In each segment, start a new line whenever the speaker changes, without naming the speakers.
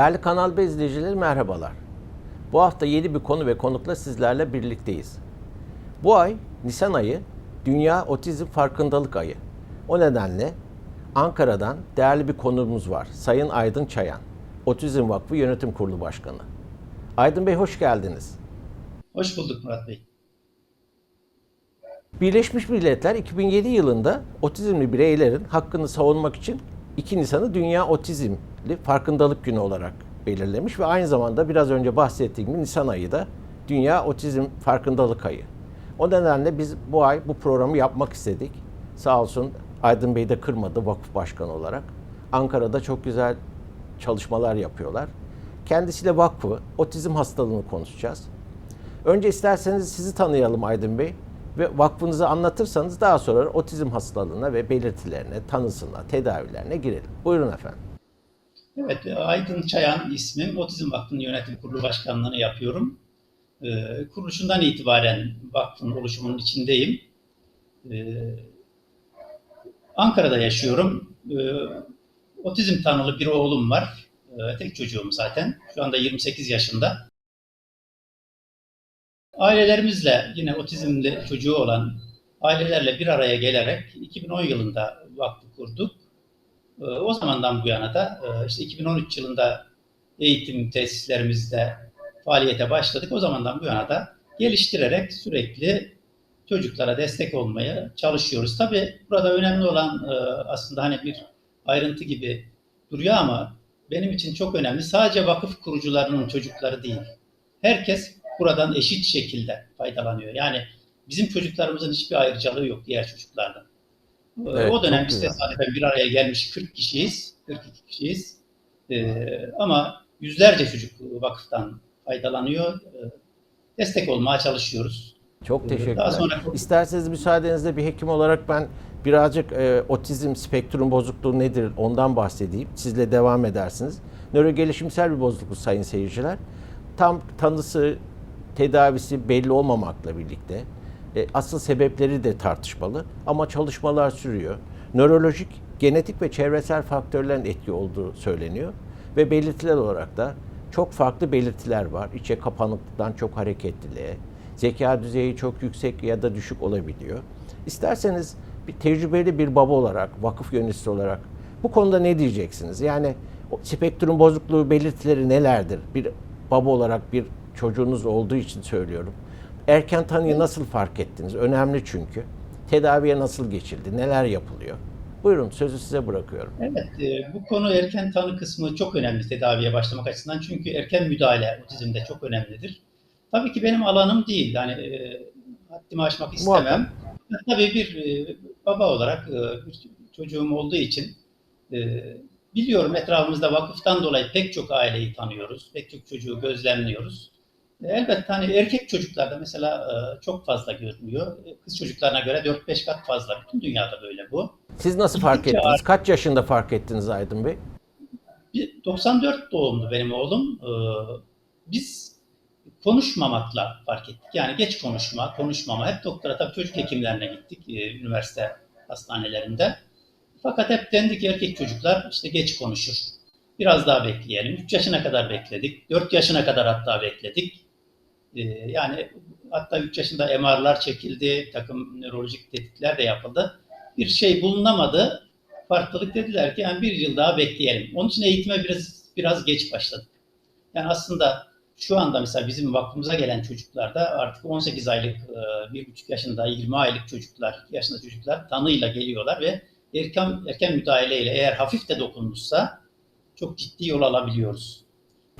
Değerli Kanal B izleyicileri merhabalar. Bu hafta yeni bir konu ve konukla sizlerle birlikteyiz. Bu ay Nisan ayı Dünya Otizm Farkındalık Ayı. O nedenle Ankara'dan değerli bir konuğumuz var. Sayın Aydın Çayan, Otizm Vakfı Yönetim Kurulu Başkanı. Aydın Bey hoş geldiniz.
Hoş bulduk Murat Bey.
Birleşmiş Milletler 2007 yılında otizmli bireylerin hakkını savunmak için 2 Nisan'ı Dünya Otizmli Farkındalık Günü olarak belirlemiş ve aynı zamanda biraz önce bahsettiğim gibi Nisan ayı da Dünya Otizm Farkındalık Ayı. O nedenle biz bu ay bu programı yapmak istedik. Sağ olsun Aydın Bey de kırmadı vakıf başkanı olarak. Ankara'da çok güzel çalışmalar yapıyorlar. Kendisiyle vakfı, otizm hastalığını konuşacağız. Önce isterseniz sizi tanıyalım Aydın Bey ve vakfınızı anlatırsanız daha sonra otizm hastalığına ve belirtilerine, tanısına, tedavilerine girelim. Buyurun efendim.
Evet, Aydın Çayan ismim. Otizm Vakfı'nın yönetim kurulu başkanlığını yapıyorum. Ee, kuruluşundan itibaren vakfın oluşumunun içindeyim. Ee, Ankara'da yaşıyorum. Ee, otizm tanılı bir oğlum var. Tek çocuğum zaten. Şu anda 28 yaşında. Ailelerimizle yine otizmli çocuğu olan ailelerle bir araya gelerek 2010 yılında vakfı kurduk. Ee, O zamandan bu yana da e, işte 2013 yılında eğitim tesislerimizde faaliyete başladık. O zamandan bu yana da geliştirerek sürekli çocuklara destek olmaya çalışıyoruz. Tabii burada önemli olan e, aslında hani bir ayrıntı gibi duruyor ama benim için çok önemli. Sadece vakıf kurucularının çocukları değil. Herkes buradan eşit şekilde faydalanıyor. Yani bizim çocuklarımızın hiçbir ayrıcalığı yok diğer çocuklardan. Ee,
Evet,
o dönem biz tesadüfen bir araya gelmiş 40 kişiyiz, 42 kişiyiz. Ee, ama yüzlerce çocuk vakıftan faydalanıyor. Ee, destek olmaya çalışıyoruz.
Çok teşekkürler.
Daha sonra-
İsterseniz müsaadenizle bir hekim olarak ben birazcık e, otizm spektrum bozukluğu nedir ondan bahsedeyim. Sizle devam edersiniz. Nörogelişimsel bir bozukluk sayın seyirciler. Tam tanısı, tedavisi belli olmamakla birlikte e, asıl sebepleri de tartışmalı ama çalışmalar sürüyor. Nörolojik, genetik ve çevresel faktörlerin etki olduğu söyleniyor ve belirtiler olarak da çok farklı belirtiler var. İçe kapanıklıktan çok hareketliliğe, zeka düzeyi çok yüksek ya da düşük olabiliyor. İsterseniz bir tecrübeli bir baba olarak, vakıf yöneticisi olarak bu konuda ne diyeceksiniz? Yani spektrum bozukluğu belirtileri nelerdir? Bir baba olarak bir çocuğunuz olduğu için söylüyorum. Erken tanıyı nasıl fark ettiniz? Önemli çünkü. Tedaviye nasıl geçildi? Neler yapılıyor? Buyurun sözü size bırakıyorum.
Evet, e, bu konu erken tanı kısmı çok önemli tedaviye başlamak açısından. Çünkü erken müdahale otizmde çok önemlidir. Tabii ki benim alanım değil. Yani e, haddimi aşmak istemem. Tabii bir e, baba olarak e, bir çocuğum olduğu için e, biliyorum etrafımızda vakıftan dolayı pek çok aileyi tanıyoruz. Pek çok çocuğu gözlemliyoruz. E, elbette hani erkek çocuklarda mesela e, çok fazla görünüyor. E, Kız çocuklarına göre 4-5 kat fazla. Bütün dünyada böyle bu.
Siz nasıl fark
Gittikçe
ettiniz? Kaç yaşında fark ettiniz Aydın Bey?
Bir- 94 doğumlu benim oğlum. Ee, Biz konuşmamakla fark ettik. Yani geç konuşma, konuşmama. Hep doktora tabii çocuk hekimlerine gittik e, üniversite hastanelerinde. Fakat hep dendi ki erkek çocuklar işte geç konuşur. Biraz daha bekleyelim. 3 yaşına kadar bekledik. 4 yaşına kadar hatta bekledik. Ee, Yani hatta 3 yaşında MR'lar çekildi. Bir takım nörolojik tetkikler de yapıldı. Bir şey bulunamadı farklılık dediler ki yani bir yıl daha bekleyelim. Onun için eğitime biraz biraz geç başladık. Yani aslında şu anda mesela bizim vakfımıza gelen çocuklarda artık 18 aylık, e, 1,5 yaşında, 20 aylık çocuklar, 2 yaşında çocuklar tanıyla geliyorlar ve erken erken müdahaleyle eğer hafif de dokunmuşsa çok ciddi yol alabiliyoruz.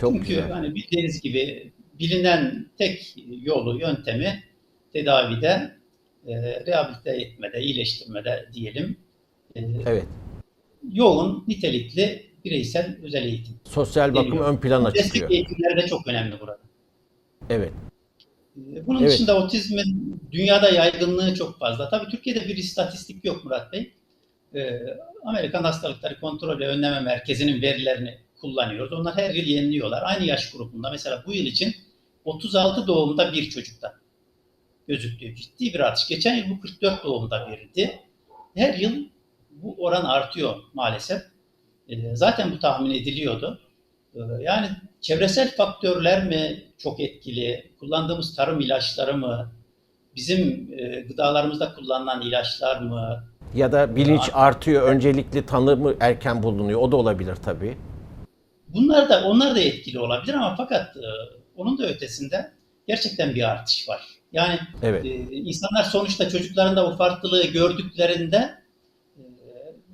Çok
Çünkü
güzel.
hani bildiğiniz gibi bilinen tek yolu, yöntemi tedavide, e, rehabilite etmede, iyileştirmede diyelim. E,
Evet.
yoğun, nitelikli bireysel özel eğitim.
Sosyal bakım
Geliyor.
ön plana
Destek
çıkıyor.
eğitimleri de çok önemli burada.
Evet.
Ee, Bunun
Evet.
dışında otizmin dünyada yaygınlığı çok fazla. Tabii Türkiye'de bir istatistik yok Murat Bey. Ee, Amerikan Hastalıkları Kontrol ve Önleme Merkezi'nin verilerini kullanıyoruz. Onlar her yıl yeniliyorlar. Aynı yaş grubunda mesela bu yıl için 36 doğumda bir çocukta gözüktüğü ciddi bir artış. Geçen yıl bu 44 doğumda birdi. Her yıl bu oran artıyor maalesef. Ee, Zaten bu tahmin ediliyordu. Ee, Yani çevresel faktörler mi çok etkili? Kullandığımız tarım ilaçları mı? Bizim e, gıdalarımızda kullanılan ilaçlar mı?
Ya da bilinç artıyor, öncelikli tanı mı erken bulunuyor? O da olabilir tabii.
Bunlar da onlar da etkili olabilir ama fakat e, onun da ötesinde gerçekten bir artış var. Yani
Evet.
e, insanlar sonuçta çocuklarında bu farklılığı gördüklerinde e,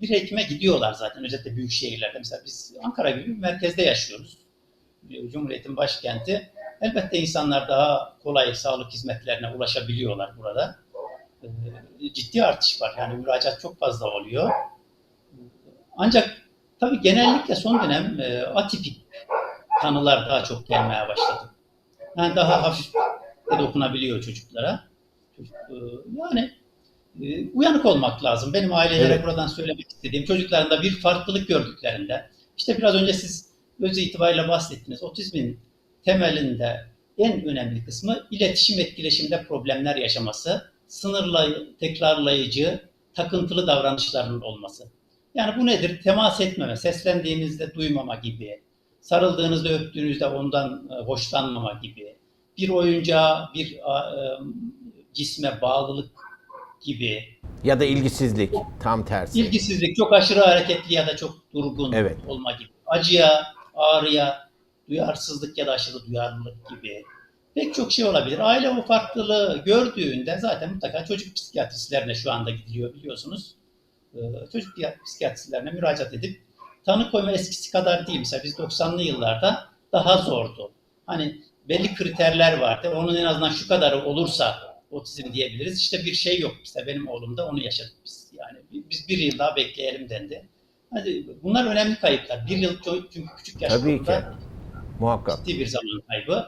bir hekime gidiyorlar zaten özellikle büyük şehirlerde. Mesela biz Ankara gibi bir merkezde yaşıyoruz. E, Cumhuriyet'in başkenti. Elbette insanlar daha kolay sağlık hizmetlerine ulaşabiliyorlar burada. E, ciddi artış var. Yani müracaat çok fazla oluyor. Ancak tabii genellikle son dönem e, atipik tanılar daha çok gelmeye başladı. Yani daha hafif de dokunabiliyor çocuklara. Çocuk, e, Yani e, uyanık olmak lazım. Benim ailelere
Evet.
buradan söylemek istediğim çocuklarında bir farklılık gördüklerinde işte biraz önce siz öz itibariyle bahsettiniz. Otizmin temelinde en önemli kısmı iletişim etkileşimde problemler yaşaması, sınırlay tekrarlayıcı, takıntılı davranışların olması. Yani bu nedir? Temas etmeme, seslendiğinizde duymama gibi, sarıldığınızda öptüğünüzde ondan e, hoşlanmama gibi, bir oyuncağa, bir e, cisme bağlılık gibi,
Ya da ilgisizlik tam tersi.
ilgisizlik, çok aşırı hareketli ya da çok durgun
Evet.
olma gibi, acıya, ağrıya, duyarsızlık ya da aşırı duyarlılık gibi pek çok şey olabilir. Aile bu farklılığı gördüğünde zaten mutlaka çocuk psikiyatristlerine şu anda gidiliyor biliyorsunuz. Ee, Çocuk psikiyatristlerine müracaat edip tanı koyma eskisi kadar değil. Mesela biz 90'lı yıllarda daha zordu. Hani belli kriterler vardı. Onun en azından şu kadarı olursa otizm diyebiliriz. İşte bir şey yok. İşte benim oğlumda onu yaşadık biz. Yani biz bir yıl daha bekleyelim dendi. Hadi bunlar önemli kayıplar. Bir yıl çünkü küçük yaşta
Tabii ki. Muhakkak.
ciddi bir zaman kaybı.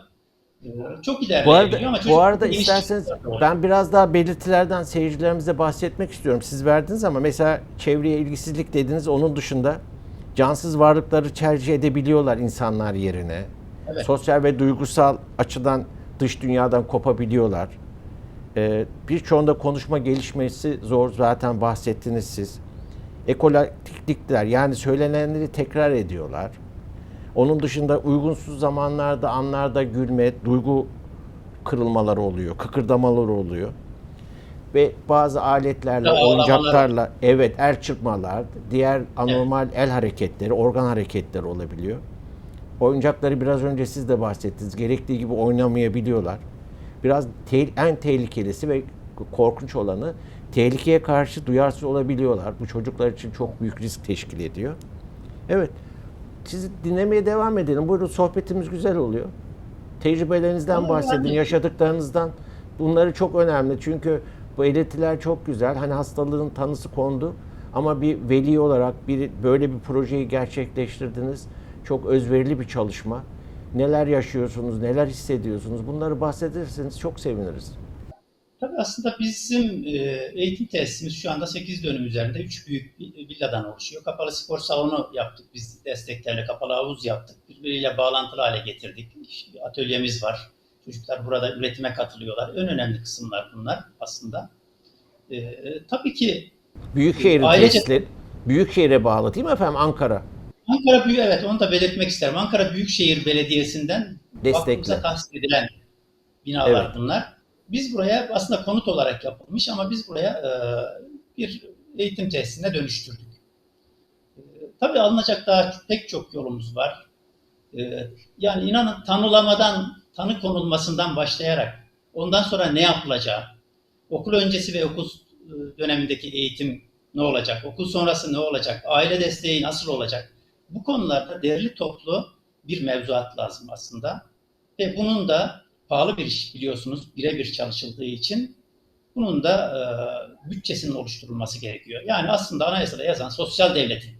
Ee, Çok
Bu
ilerleyebiliyor
arada,
ama
bu arada isterseniz ben biraz daha belirtilerden seyircilerimize bahsetmek istiyorum. Siz verdiniz ama mesela çevreye ilgisizlik dediniz. Onun dışında cansız varlıkları tercih edebiliyorlar insanlar yerine.
Evet.
Sosyal ve duygusal açıdan dış dünyadan kopabiliyorlar. Ee, birçoğunda konuşma gelişmesi zor. Zaten bahsettiniz siz. Ekolatiklikler yani söylenenleri tekrar ediyorlar. Onun dışında uygunsuz zamanlarda, anlarda gülme, duygu kırılmaları oluyor, kıkırdamaları oluyor. Ve bazı aletlerle,
Ağlamalar.
oyuncaklarla, evet el çırpmalar, diğer anormal el hareketleri, organ hareketleri olabiliyor. Oyuncakları biraz önce siz de bahsettiniz. Gerektiği gibi oynamayabiliyorlar. Biraz te- en tehlikelisi ve korkunç olanı tehlikeye karşı duyarsız olabiliyorlar. Bu çocuklar için çok büyük risk teşkil ediyor. Evet. Sizi dinlemeye devam edelim. Buyurun sohbetimiz güzel oluyor. Tecrübelerinizden bahsedin, yaşadıklarınızdan. Bunları çok önemli çünkü bu belirtiler çok güzel. Hani hastalığın tanısı kondu ama bir veli olarak bir böyle bir projeyi gerçekleştirdiniz. Çok özverili bir çalışma. Neler yaşıyorsunuz, neler hissediyorsunuz? Bunları bahsederseniz çok seviniriz.
Tabii aslında bizim e, eğitim tesisimiz şu anda 8 dönüm üzerinde 3 büyük villadan oluşuyor. Kapalı spor salonu yaptık biz desteklerle, kapalı havuz yaptık. Birbiriyle bağlantılı hale getirdik. Bir atölyemiz var. Çocuklar burada üretime katılıyorlar. En önemli kısımlar bunlar aslında. E, tabii ki
Büyükşehir'in
Ailece-
tesisleri, Büyükşehir'e bağlı değil mi efendim Ankara?
Ankara Büyük evet onu da belirtmek isterim. Ankara Büyükşehir Belediyesi'nden
Destekle.
vakfımıza tahsis edilen binalar
Evet.
bunlar. Biz buraya aslında konut olarak yapılmış ama biz buraya e, bir eğitim tesisine dönüştürdük. E, tabii alınacak daha pek çok yolumuz var. E, yani inanın tanılamadan, tanı konulmasından başlayarak ondan sonra ne yapılacağı, okul öncesi ve okul e, dönemindeki eğitim ne olacak, okul sonrası ne olacak, aile desteği nasıl olacak? Bu konularda derli toplu bir mevzuat lazım aslında. Ve bunun da pahalı bir iş biliyorsunuz birebir çalışıldığı için bunun da e, bütçesinin oluşturulması gerekiyor. Yani aslında anayasada yazan sosyal devletin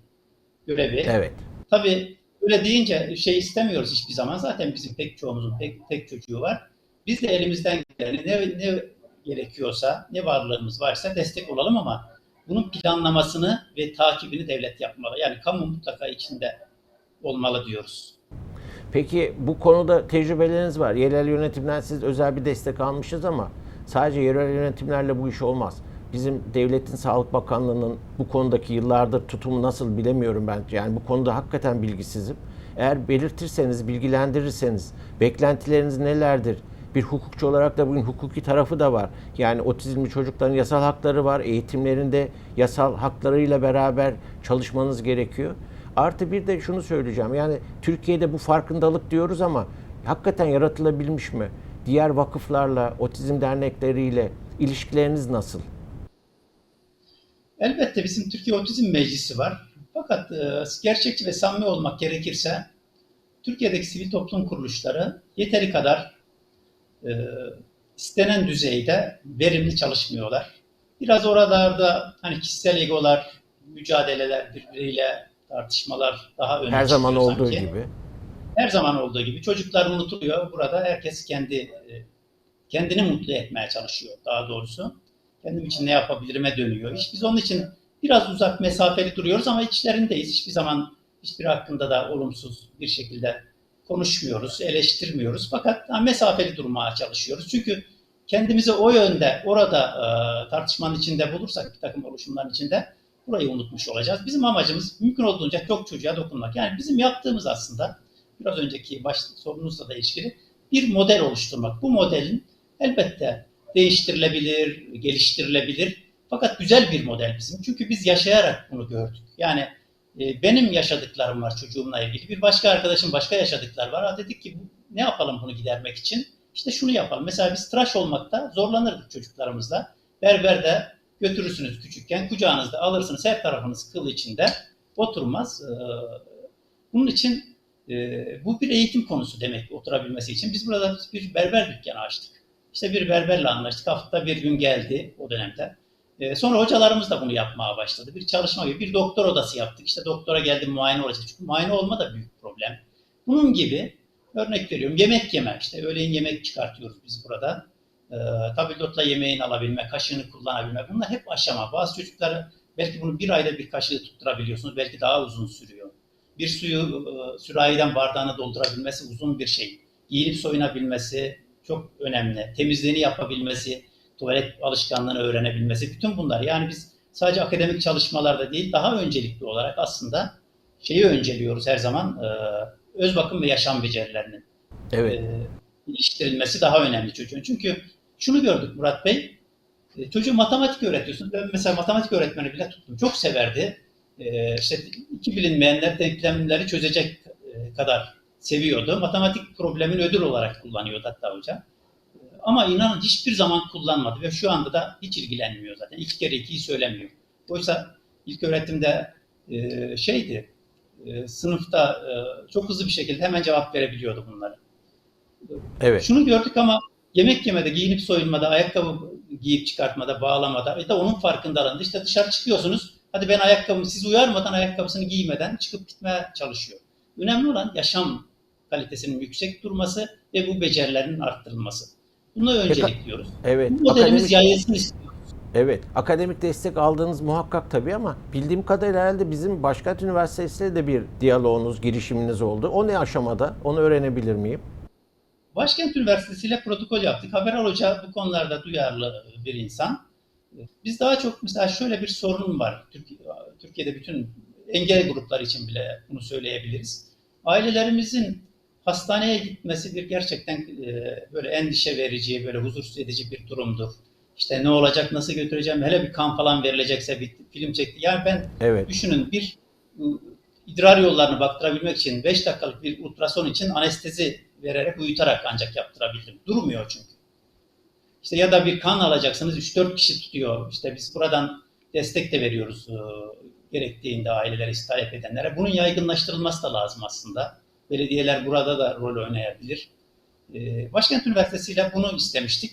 görevi.
Evet.
Tabii öyle deyince şey istemiyoruz hiçbir zaman. Zaten bizim pek çoğumuzun pek, tek çocuğu var. Biz de elimizden geleni ne, ne gerekiyorsa, ne varlığımız varsa destek olalım ama bunun planlamasını ve takibini devlet yapmalı. Yani kamu mutlaka içinde olmalı diyoruz.
Peki bu konuda tecrübeleriniz var. Yerel yönetimden siz özel bir destek almışız ama sadece yerel yönetimlerle bu iş olmaz. Bizim devletin Sağlık Bakanlığı'nın bu konudaki yıllardır tutumu nasıl bilemiyorum ben. Yani bu konuda hakikaten bilgisizim. Eğer belirtirseniz, bilgilendirirseniz, beklentileriniz nelerdir? Bir hukukçu olarak da bugün hukuki tarafı da var. Yani otizmli çocukların yasal hakları var. Eğitimlerinde yasal haklarıyla beraber çalışmanız gerekiyor. Artı bir de şunu söyleyeceğim. Yani Türkiye'de bu farkındalık diyoruz ama hakikaten yaratılabilmiş mi? Diğer vakıflarla, otizm dernekleriyle ilişkileriniz nasıl?
Elbette bizim Türkiye Otizm Meclisi var. Fakat e, gerçekçi ve samimi olmak gerekirse Türkiye'deki sivil toplum kuruluşları yeteri kadar e, istenen düzeyde verimli çalışmıyorlar. Biraz oralarda hani kişisel egolar, mücadeleler birbiriyle tartışmalar daha öne
Her zaman olduğu
sanki.
gibi.
Her zaman olduğu gibi çocuklar unutuluyor. Burada herkes kendi e, kendini mutlu etmeye çalışıyor daha doğrusu. Kendim için ne yapabilirime dönüyor. İş biz onun için biraz uzak mesafeli duruyoruz ama içlerindeyiz. Hiçbir zaman hiçbir hakkında da olumsuz bir şekilde konuşmuyoruz, eleştirmiyoruz. Fakat mesafeli durmaya çalışıyoruz. Çünkü kendimizi o yönde, orada e, tartışmanın içinde bulursak bir takım oluşumların içinde burayı unutmuş olacağız. Bizim amacımız mümkün olduğunca çok çocuğa dokunmak. Yani bizim yaptığımız aslında biraz önceki baş sorunuzla da ilişkili bir model oluşturmak. Bu modelin elbette değiştirilebilir, geliştirilebilir. Fakat güzel bir model bizim. Çünkü biz yaşayarak bunu gördük. Yani e, benim yaşadıklarım var çocuğumla ilgili. Bir başka arkadaşım başka yaşadıklar var. Ha dedik ki ne yapalım bunu gidermek için? İşte şunu yapalım. Mesela biz tıraş olmakta zorlanırdık çocuklarımızla. Berberde götürürsünüz küçükken. Kucağınızda alırsınız. Her tarafınız kıl içinde. Oturmaz. Ee, bunun için e, bu bir eğitim konusu demek oturabilmesi için. Biz burada bir berber dükkanı açtık. İşte bir berberle anlaştık. Haftada bir gün geldi o dönemde. Ee, sonra hocalarımız da bunu yapmaya başladı. Bir çalışma gibi bir doktor odası yaptık. İşte doktora geldim muayene olacak. Çünkü muayene olma da büyük problem. Bunun gibi örnek veriyorum yemek yeme. İşte öğleyin yemek çıkartıyoruz biz burada. Ee, tabildotla yemeğini alabilme, kaşığını kullanabilme. Bunlar hep aşama. Bazı çocuklara belki bunu bir ayda bir kaşığı tutturabiliyorsunuz. Belki daha uzun sürüyor. Bir suyu e, sürahiden bardağına doldurabilmesi uzun bir şey. Giyinip soyunabilmesi çok önemli. Temizliğini yapabilmesi, tuvalet alışkanlığını öğrenebilmesi. Bütün bunlar yani biz sadece akademik çalışmalarda değil daha öncelikli olarak aslında şeyi önceliyoruz her zaman e, öz bakım ve yaşam becerilerinin
Evet.
e, iliştirilmesi daha önemli çocuğun. Çünkü şunu gördük Murat Bey, e, çocuğu matematik öğretiyorsun. Ben mesela matematik öğretmeni bile tuttum. Çok severdi. E, işte iki bilinmeyenler denklemleri çözecek e, kadar seviyordu. Matematik problemini ödül olarak kullanıyordu hatta hoca. Ama inanın hiçbir zaman kullanmadı ve şu anda da hiç ilgilenmiyor zaten. İki kere ikiyi söylemiyor. Oysa ilk öğretimde e, şeydi, e, sınıfta e, çok hızlı bir şekilde hemen cevap verebiliyordu bunları.
Evet.
Şunu gördük ama yemek yemede, giyinip soyunmada, ayakkabı giyip çıkartmada, bağlamada ve de onun farkındalığında işte dışarı çıkıyorsunuz. Hadi ben ayakkabımı siz uyarmadan ayakkabısını giymeden çıkıp gitmeye çalışıyor. Önemli olan yaşam kalitesinin yüksek durması ve bu becerilerin arttırılması. Bunu öncelikliyoruz.
Evet.
Bu modelimiz yayılsın istiyoruz.
Evet. Akademik destek aldığınız muhakkak tabii ama bildiğim kadarıyla herhalde bizim Başkent Üniversitesi'yle de bir diyaloğunuz, girişiminiz oldu. O ne aşamada? Onu öğrenebilir miyim?
Başkent Üniversitesi ile protokol yaptık. Haberal Hoca bu konularda duyarlı bir insan. Biz daha çok mesela şöyle bir sorun var. Türkiye, Türkiye'de bütün engel grupları için bile bunu söyleyebiliriz. Ailelerimizin hastaneye gitmesi bir gerçekten e, böyle endişe verici, böyle huzursuz edici bir durumdur. İşte ne olacak, nasıl götüreceğim, hele bir kan falan verilecekse bir film çekti. Yani ben
Evet.
Düşünün bir e, idrar yollarını baktırabilmek için 5 dakikalık bir ultrason için anestezi vererek uyutarak ancak yaptırabildim. Durmuyor çünkü. İşte ya da bir kan alacaksınız 3-4 kişi tutuyor. İşte biz buradan destek de veriyoruz e, gerektiğinde ailelere talep edenlere. Bunun yaygınlaştırılması da lazım aslında. Belediyeler burada da rol oynayabilir. E, Başkent Üniversitesi ile bunu istemiştik.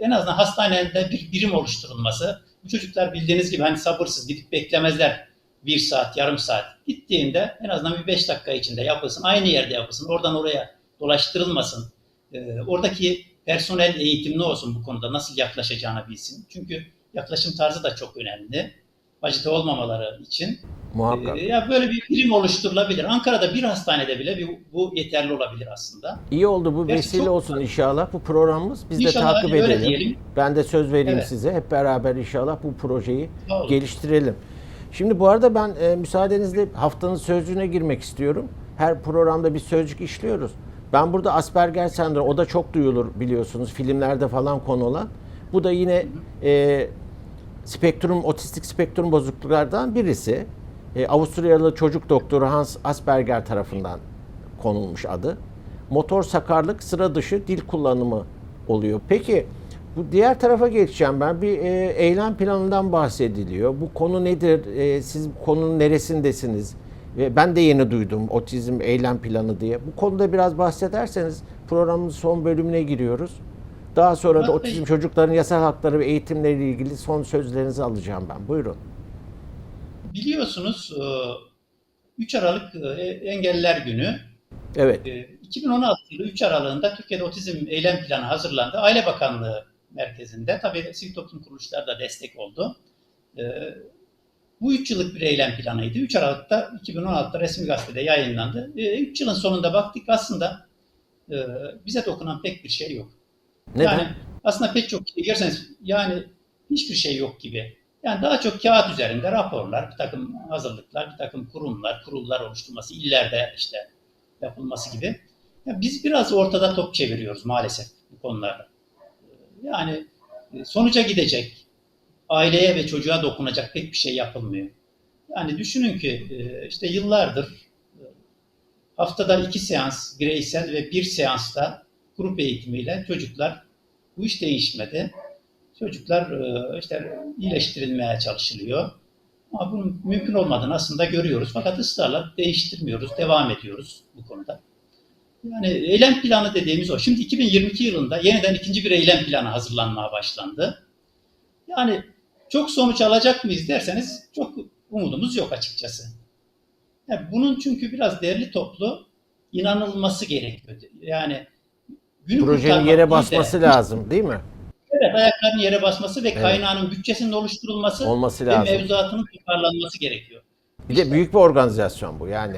En azından hastanede bir birim oluşturulması. Bu çocuklar bildiğiniz gibi hani sabırsız gidip beklemezler bir saat, yarım saat. Gittiğinde en azından bir beş dakika içinde yapılsın. Aynı yerde yapılsın. Oradan oraya dolaştırılmasın. Ee, oradaki personel eğitimli olsun bu konuda. Nasıl yaklaşacağını bilsin. Çünkü yaklaşım tarzı da çok önemli. Acite olmamaları için.
Muhakkak.
Ee, ya böyle bir birim oluşturulabilir. Ankara'da bir hastanede bile bir, bu yeterli olabilir aslında.
İyi oldu bu
Gerçi
vesile
çok-
olsun inşallah bu programımız. Biz de
İnşallah
takip
öyle
edelim.
diyelim.
Ben de söz vereyim
Evet.
size. Hep beraber inşallah bu projeyi geliştirelim. Şimdi bu arada ben e, müsaadenizle haftanın sözcüğüne girmek istiyorum. Her programda bir sözcük işliyoruz. Ben burada Asperger sendromu, o da çok duyulur biliyorsunuz filmlerde falan konu olan. Bu da yine e, spektrum, otistik spektrum bozukluklardan birisi. E, Avusturyalı çocuk doktoru Hans Asperger tarafından konulmuş adı. Motor sakarlık sıra dışı dil kullanımı oluyor. Peki bu diğer tarafa geçeceğim ben. Bir e, eylem planından bahsediliyor. Bu konu nedir? E, siz konunun neresindesiniz? Ve ben de yeni duydum otizm eylem planı diye. Bu konuda biraz bahsederseniz programın son bölümüne giriyoruz. Daha sonra da otizm çocukların yasal hakları ve eğitimleriyle ilgili son sözlerinizi alacağım ben. Buyurun.
Biliyorsunuz e, 3 Aralık e, Engelliler Günü
Evet.
E, 2016 yılı 3 Aralığında Türkiye'de otizm eylem planı hazırlandı. Aile Bakanlığı merkezinde. Tabii sivil toplum kuruluşları da destek oldu. E, Bu 3 yıllık bir eylem planıydı. 3 Aralık'ta 2016'da resmi gazetede yayınlandı. 3 yılın sonunda baktık aslında e, bize dokunan pek bir şey yok.
Neden?
Yani aslında pek çok görseniz yani hiçbir şey yok gibi. Yani daha çok kağıt üzerinde raporlar, bir takım hazırlıklar, bir takım kurumlar, kurullar oluşturması, illerde işte yapılması gibi. Ya biz biraz ortada top çeviriyoruz maalesef bu konularda. Yani e, sonuca gidecek, aileye ve çocuğa dokunacak pek bir şey yapılmıyor. Yani düşünün ki e, işte yıllardır e, haftada iki seans bireysel ve bir seansta grup eğitimiyle çocuklar bu iş değişmedi. Çocuklar e, işte iyileştirilmeye çalışılıyor. Ama bunun mümkün olmadığını aslında görüyoruz. Fakat ısrarla değiştirmiyoruz, devam ediyoruz bu konuda. Yani eylem planı dediğimiz o. Şimdi 2022 yılında yeniden ikinci bir eylem planı hazırlanmaya başlandı. Yani çok sonuç alacak mıyız derseniz çok umudumuz yok açıkçası. Yani bunun çünkü biraz değerli toplu inanılması gerekiyor. Yani günü
Projenin yere
değil de-
basması lazım değil mi?
Evet, ayaklarının yere basması ve
Evet.
kaynağının bütçesinin oluşturulması
Olması
ve
lazım.
mevzuatının toparlanması gerekiyor.
Bir de büyük bir organizasyon bu yani.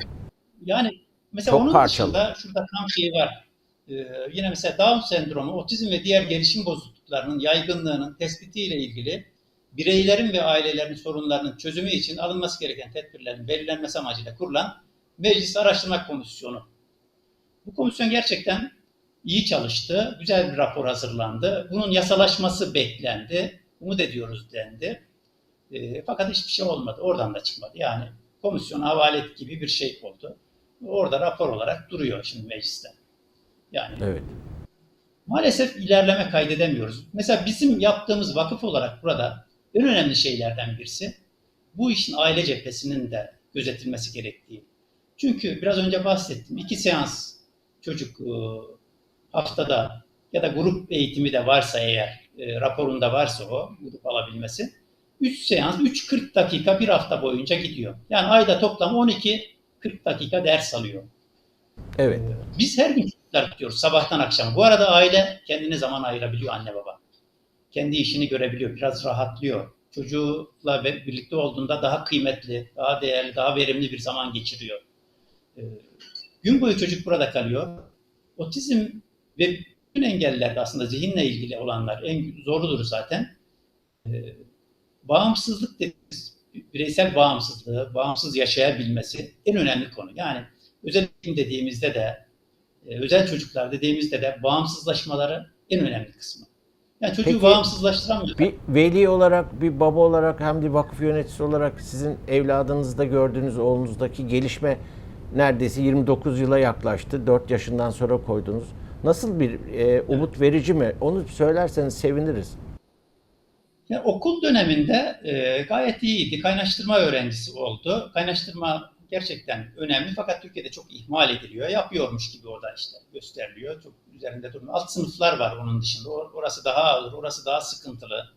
Yani mesela
Çok
onun
parçalı.
dışında şurada tam şey var. Ee, yine mesela Down sendromu, otizm ve diğer gelişim bozukluklarının yaygınlığının tespitiyle ilgili bireylerin ve ailelerin sorunlarının çözümü için alınması gereken tedbirlerin belirlenmesi amacıyla kurulan Meclis Araştırma Komisyonu. Bu komisyon gerçekten iyi çalıştı. Güzel bir rapor hazırlandı. Bunun yasalaşması beklendi. Umut ediyoruz dendi. E, fakat hiçbir şey olmadı. Oradan da çıkmadı. Yani komisyona havale et gibi bir şey oldu. Orada rapor olarak duruyor şimdi mecliste. Yani
Evet.
maalesef ilerleme kaydedemiyoruz. Mesela bizim yaptığımız vakıf olarak burada en önemli şeylerden birisi bu işin aile cephesinin de gözetilmesi gerektiği. Çünkü biraz önce bahsettim. iki seans çocuk e, haftada ya da grup eğitimi de varsa eğer e, raporunda varsa o grup alabilmesi 3 seans 3-40 dakika bir hafta boyunca gidiyor. Yani ayda toplam 12-40 dakika ders alıyor.
Evet.
Biz her gün çocuklar tutuyoruz sabahtan akşama. Bu arada aile kendine zaman ayırabiliyor anne baba. Kendi işini görebiliyor, biraz rahatlıyor. Çocuğuyla be- birlikte olduğunda daha kıymetli, daha değerli, daha verimli bir zaman geçiriyor. Ee, gün boyu çocuk burada kalıyor. Otizm ve bütün engellilerde aslında zihinle ilgili olanlar en zorudur zaten. Ee, bağımsızlık dediğimiz bireysel bağımsızlığı, bağımsız yaşayabilmesi en önemli konu. Yani özel eğitim dediğimizde de, e, özel çocuklar dediğimizde de bağımsızlaşmaları en önemli kısmı. Yani çocuğu
Peki,
bağımsızlaştıramıyor.
Bir veli olarak, bir baba olarak hem de vakıf yöneticisi olarak sizin evladınızda gördüğünüz oğlunuzdaki gelişme neredeyse 29 yıla yaklaştı. 4 yaşından sonra koydunuz. Nasıl bir e, umut verici mi? Onu söylerseniz seviniriz.
Yani okul döneminde e, gayet iyiydi. Kaynaştırma öğrencisi oldu. Kaynaştırma gerçekten önemli fakat Türkiye'de çok ihmal ediliyor. Yapıyormuş gibi orada işte gösteriliyor. Çok üzerinde durmuyor. Alt sınıflar var onun dışında. Or- Orası daha ağır, orası daha sıkıntılı.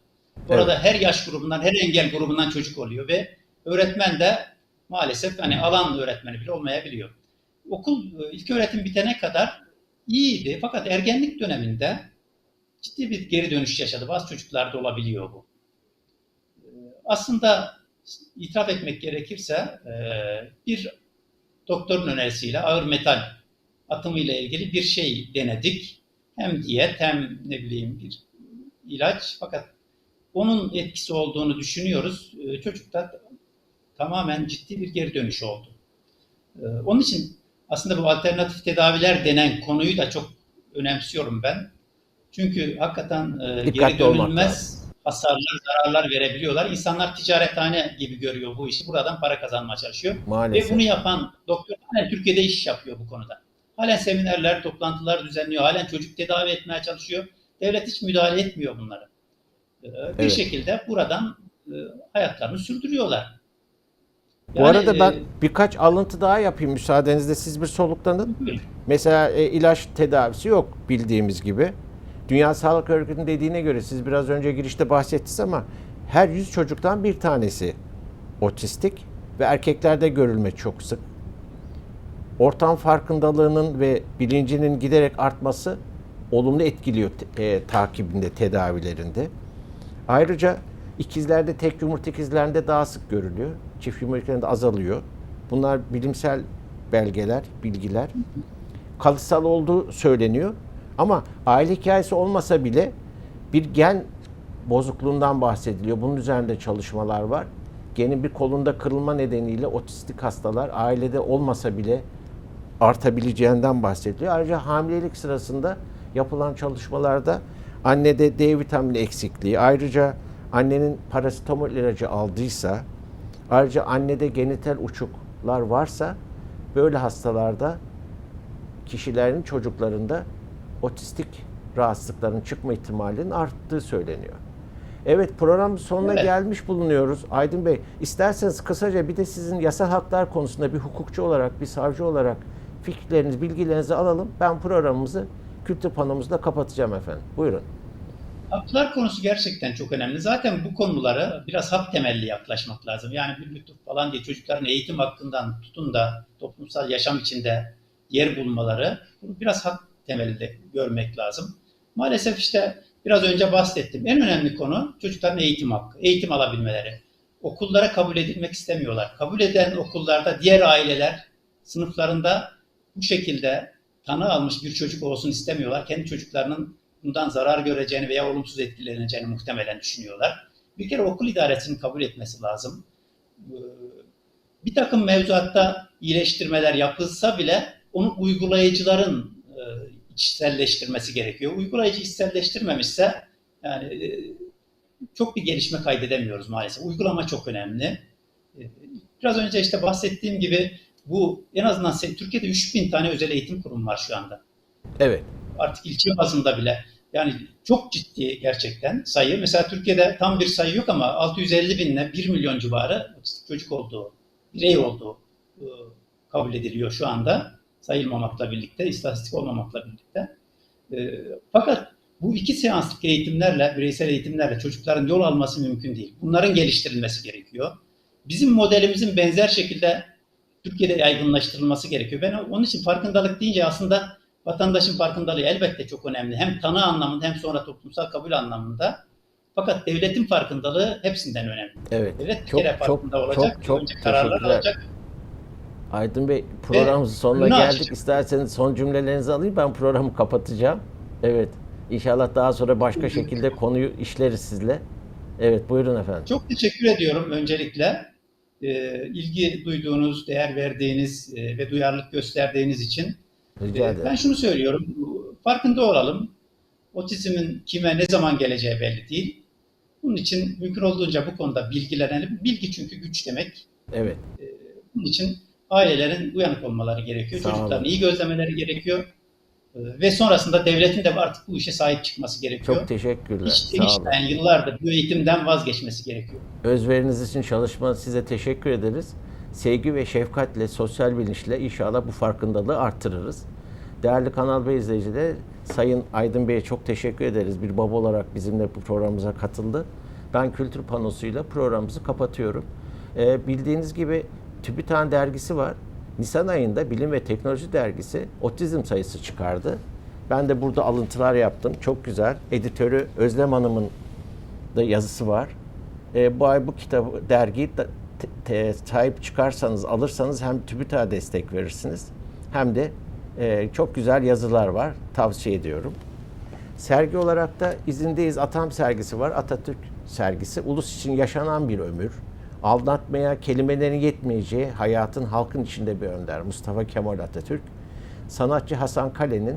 Orada her yaş grubundan, her engel grubundan çocuk oluyor ve öğretmen de maalesef hani alan öğretmeni bile olmayabiliyor. Okul e, ilk öğretim bitene kadar iyiydi fakat ergenlik döneminde ciddi bir geri dönüş yaşadı. Bazı çocuklarda olabiliyor bu. Ee, Aslında itiraf etmek gerekirse e, bir doktorun önerisiyle ağır metal atımı ile ilgili bir şey denedik. Hem diyet hem ne bileyim bir ilaç fakat onun etkisi olduğunu düşünüyoruz. E, çocukta tamamen ciddi bir geri dönüş oldu. E, onun için aslında bu alternatif tedaviler denen konuyu da çok önemsiyorum ben. Çünkü hakikaten e, geri dönülmez hasarlar, zararlar verebiliyorlar. İnsanlar ticarethane gibi görüyor bu işi. Buradan para kazanmaya çalışıyor.
Maalesef.
Ve bunu yapan doktor halen Türkiye'de iş yapıyor bu konuda. Halen seminerler, toplantılar düzenliyor. Halen çocuk tedavi etmeye çalışıyor. Devlet hiç müdahale etmiyor bunlara. Ee, Bir
Evet.
şekilde buradan e, hayatlarını sürdürüyorlar.
Bu
Yani,
arada ben
e,
birkaç alıntı daha yapayım müsaadenizle siz bir soluklanın. Mesela e, ilaç tedavisi yok bildiğimiz gibi. Dünya Sağlık Örgütü'nün dediğine göre siz biraz önce girişte bahsettiniz ama her 100 çocuktan bir tanesi otistik ve erkeklerde görülme çok sık. Ortam farkındalığının ve bilincinin giderek artması olumlu etkiliyor e, takibinde, tedavilerinde. Ayrıca ikizlerde tek yumurta ikizlerinde daha sık görülüyor. Çift yumurtalarında azalıyor. Bunlar bilimsel belgeler, bilgiler. Kalıtsal olduğu söyleniyor. Ama aile hikayesi olmasa bile bir gen bozukluğundan bahsediliyor. Bunun üzerinde çalışmalar var. Genin bir kolunda kırılma nedeniyle otistik hastalar ailede olmasa bile artabileceğinden bahsediliyor. Ayrıca hamilelik sırasında yapılan çalışmalarda annede D vitamini eksikliği, ayrıca annenin parasetamol ilacı aldıysa, ayrıca annede genital uçuklar varsa böyle hastalarda kişilerin çocuklarında otistik rahatsızlıkların çıkma ihtimalinin arttığı söyleniyor. Evet program sonuna
Evet.
gelmiş bulunuyoruz. Aydın Bey isterseniz kısaca bir de sizin yasal haklar konusunda bir hukukçu olarak, bir savcı olarak fikirlerinizi, bilgilerinizi alalım. Ben programımızı kültür panomuzda kapatacağım efendim. Buyurun.
Haklar konusu gerçekten çok önemli. Zaten bu konulara biraz hak temelli yaklaşmak lazım. Yani bir lütuf falan diye çocukların eğitim hakkından tutun da toplumsal yaşam içinde yer bulmaları bunu biraz hak temelinde görmek lazım. Maalesef işte biraz önce bahsettim. En önemli konu çocukların eğitim hakkı, eğitim alabilmeleri. Okullara kabul edilmek istemiyorlar. Kabul eden okullarda diğer aileler sınıflarında bu şekilde tanı almış bir çocuk olsun istemiyorlar. Kendi çocuklarının bundan zarar göreceğini veya olumsuz etkileneceğini muhtemelen düşünüyorlar. Bir kere okul idaresinin kabul etmesi lazım. Ee, Bir takım mevzuatta iyileştirmeler yapılsa bile onu uygulayıcıların e, içselleştirmesi gerekiyor. Uygulayıcı içselleştirmemişse yani e, çok bir gelişme kaydedemiyoruz maalesef. Uygulama çok önemli. E, Biraz önce işte bahsettiğim gibi bu en azından Türkiye'de 3000 tane özel eğitim kurumu var şu anda
Evet.
artık ilçe bazında bile yani çok ciddi gerçekten sayı. Mesela Türkiye'de tam bir sayı yok ama 650 binle 1 milyon civarı çocuk olduğu, birey olduğu e, kabul ediliyor şu anda. Sayılmamakla birlikte, istatistik olmamakla birlikte. E, Fakat bu iki seanslık eğitimlerle, bireysel eğitimlerle çocukların yol alması mümkün değil. Bunların geliştirilmesi gerekiyor. Bizim modelimizin benzer şekilde Türkiye'de yaygınlaştırılması gerekiyor. Ben onun için farkındalık deyince aslında vatandaşın farkındalığı elbette çok önemli. Hem tanı anlamında hem sonra toplumsal kabul anlamında. Fakat devletin farkındalığı hepsinden önemli.
Evet.
Devlet bir
Çok,
kere
çok,
farkında olacak.
çok, çok
önce kararlar
teşekkürler.
alacak.
Aydın Bey programımızın sonuna geldik.
açacak.
İsterseniz son cümlelerinizi alayım. Ben programı kapatacağım. Evet. İnşallah daha sonra başka şekilde konuyu işleriz sizle. Evet buyurun efendim.
Çok teşekkür ediyorum öncelikle. Ee, ilgi duyduğunuz, değer verdiğiniz e, ve duyarlılık gösterdiğiniz için.
Rica
Ee,
ederim.
Ben şunu söylüyorum, farkında olalım. Otizmin kime ne zaman geleceği belli değil. Bunun için mümkün olduğunca bu konuda bilgilenelim. Bilgi çünkü güç demek.
Evet.
Bunun için ailelerin uyanık olmaları gerekiyor.
Sağ olun.
Çocukların iyi gözlemeleri gerekiyor. Ee, Ve sonrasında devletin de artık bu işe sahip çıkması gerekiyor.
Çok teşekkürler.
Hiç
Sağ olun.
değişmeyen yıllardır bu eğitimden vazgeçmesi gerekiyor.
Özveriniz için çalışmanız size teşekkür ederiz. Sevgi ve şefkatle, sosyal bilinçle inşallah bu farkındalığı arttırırız. Değerli Kanal Bey izleyicileri, Sayın Aydın Bey'e çok teşekkür ederiz. Bir baba olarak bizimle bu programımıza katıldı. Ben kültür panosuyla programımızı kapatıyorum. Ee, bildiğiniz gibi TÜBİTAK dergisi var. Nisan ayında Bilim ve Teknoloji dergisi otizm sayısı çıkardı. Ben de burada alıntılar yaptım. Çok güzel. Editörü Özlem Hanım'ın da yazısı var. e, bu ay bu kitabı, dergiyi te- sahip çıkarsanız, alırsanız hem TÜBİTAK'a destek verirsiniz hem de e, çok güzel yazılar var. Tavsiye ediyorum. Sergi olarak da izindeyiz Atam sergisi var. Atatürk sergisi. Ulus için yaşanan bir ömür. Aldatmaya, kelimelerin yetmeyeceği hayatın halkın içinde bir önder. Mustafa Kemal Atatürk. Sanatçı Hasan Kale'nin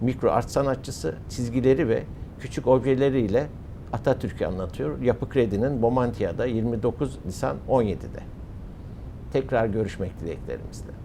mikro art sanatçısı çizgileri ve küçük objeleriyle Atatürk'ü anlatıyor. Yapı Kredi'nin Bomantia'da 29 Nisan 17'de. Tekrar görüşmek dileklerimizle.